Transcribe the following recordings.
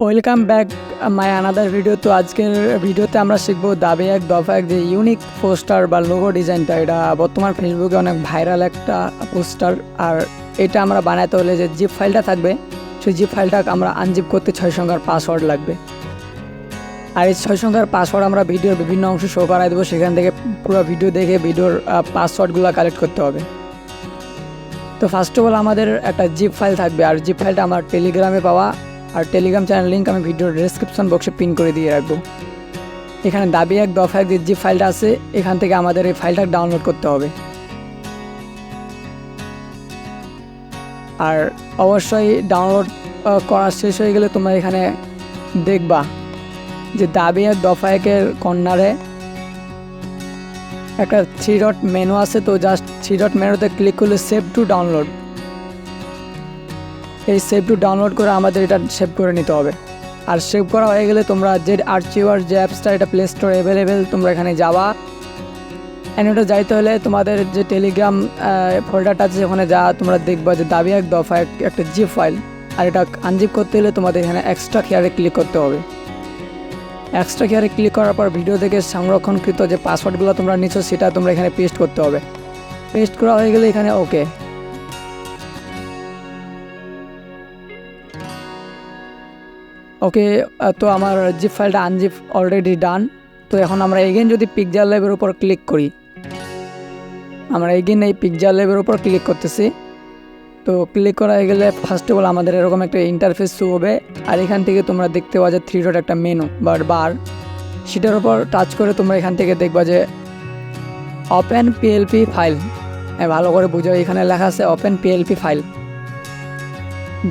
Welcome back my another video তো আজকের ভিডিওতে আমরা শিখব দাবি এক, দফা এক যে ইউনিক পোস্টার বা লোগো ডিজাইনটা এটা বর্তমান ফেসবুকে অনেক ভাইরাল একটা পোস্টার আর এটা আমরা বানাতে হলে যে জিপ ফাইলটা থাকবে, সেই জিপ ফাইলটা আমরা আনজিপ করতে ছয় সংখ্যার পাসওয়ার্ড লাগবে। আর এই ছয় সংখ্যার পাসওয়ার্ড আমরা ভিডিওর বিভিন্ন অংশ শো করাই দেবো। সেখান থেকে পুরো ভিডিও দেখে ভিডিওর পাসওয়ার্ডগুলো কালেক্ট করতে হবে। তো ফার্স্ট অফ অল আমাদের একটা জিপ ফাইল থাকবে। আর জিপ ফাইলটা আমার টেলিগ্রামে পাওয়া। আর টেলিগ্রাম চ্যানেল লিঙ্ক আমি ভিডিওর ডেসক্রিপশন বক্সে পিন করে দিয়ে রাখব। এখানে দাবি এক দফা এক যে ফাইলটা আছে, এখান থেকে আমাদের এই ফাইলটা ডাউনলোড করতে হবে। আর অবশ্যই ডাউনলোড করা শেষ হয়ে গেলে তোমরা এখানে দেখবা যে দাবি এক দফা একের কর্নারে একটা থ্রি ডট মেনু আছে, তো জাস্ট থ্রি ডট মেনুতে ক্লিক করলে সেভ টু ডাউনলোড এই সেভ টু ডাউনলোড করে আমাদের এটা সেভ করে নিতে হবে। আর সেভ করা হয়ে গেলে তোমরা যে আর্চিভার যে অ্যাপসটা এটা প্লে স্টোর অ্যাভেলেবেল তোমরা এখানে যাওয়া অ্যান্ড ওটা যাইতে হলে তোমাদের যে টেলিগ্রাম ফোল্ডারটা আছে ওখানে যা তোমরা দেখবা যে দাবি এক দফা এক, একটা জিপ ফাইল আর এটা আনজিপ করতে হলে তোমাদের এখানে এক্সট্রা কেয়ারে ক্লিক করতে হবে। এক্সট্রা কেয়ারে ক্লিক করার পর ভিডিও থেকে সংরক্ষণকৃত যে পাসওয়ার্ডগুলো তোমরা নিচ্ছ সেটা তোমরা এখানে পেস্ট করতে হবে। পেস্ট করা হয়ে গেলে এখানে ওকে ওকে তো আমার জিপ ফাইলটা আনজিপ অলরেডি ডান তো এখন আমরা এগেন যদি পিকজার ল্যাবের উপর ক্লিক করি, আমরা এগেন এই পিকজার ল্যাবের উপর ক্লিক করতেছি। তো ক্লিক করা হয়ে গেলে ফার্স্ট অফ অল আমাদের এরকম একটা ইন্টারফেস শো হবে। আর এখান থেকে তোমরা দেখতে পাওয়া যায় থ্রি ডট একটা মেনু বা বার সেটার উপর টাচ করে তোমরা এখান থেকে দেখবা যে ওপেন পিএলপি ফাইল হ্যাঁ ভালো করে বুঝো এখানে লেখা আছে ওপেন পিএলপি ফাইল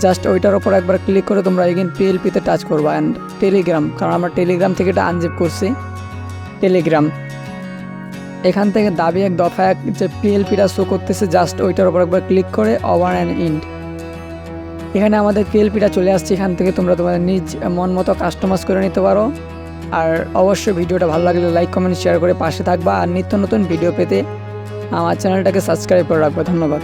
জাস্ট ওইটার ওপর একবার ক্লিক করে তোমরা এগেন পিএলপিতে টাচ করব অ্যান্ড টেলিগ্রাম কারণ আমরা টেলিগ্রাম থেকে এটা আনজিপ করছি। টেলিগ্রাম এখান থেকে দাবি এক দফা এক যে পিএলপিটা শো করতেছে জাস্ট ওইটার ওপর একবার ক্লিক করে ওভার অ্যান্ড ইন্ড এখানে আমাদের পিএলপিটা চলে আসছে, এখান থেকে তোমরা তোমাদের নিজ মন মতো কাস্টমাইজ করে নিতে পারো। আর অবশ্যই ভিডিওটা ভালো লাগলে লাইক কমেন্ট শেয়ার করে পাশে থাকবা। আর নিত্য নতুন ভিডিও পেতে আমার চ্যানেলটাকে সাবস্ক্রাইব করে রাখব। ধন্যবাদ।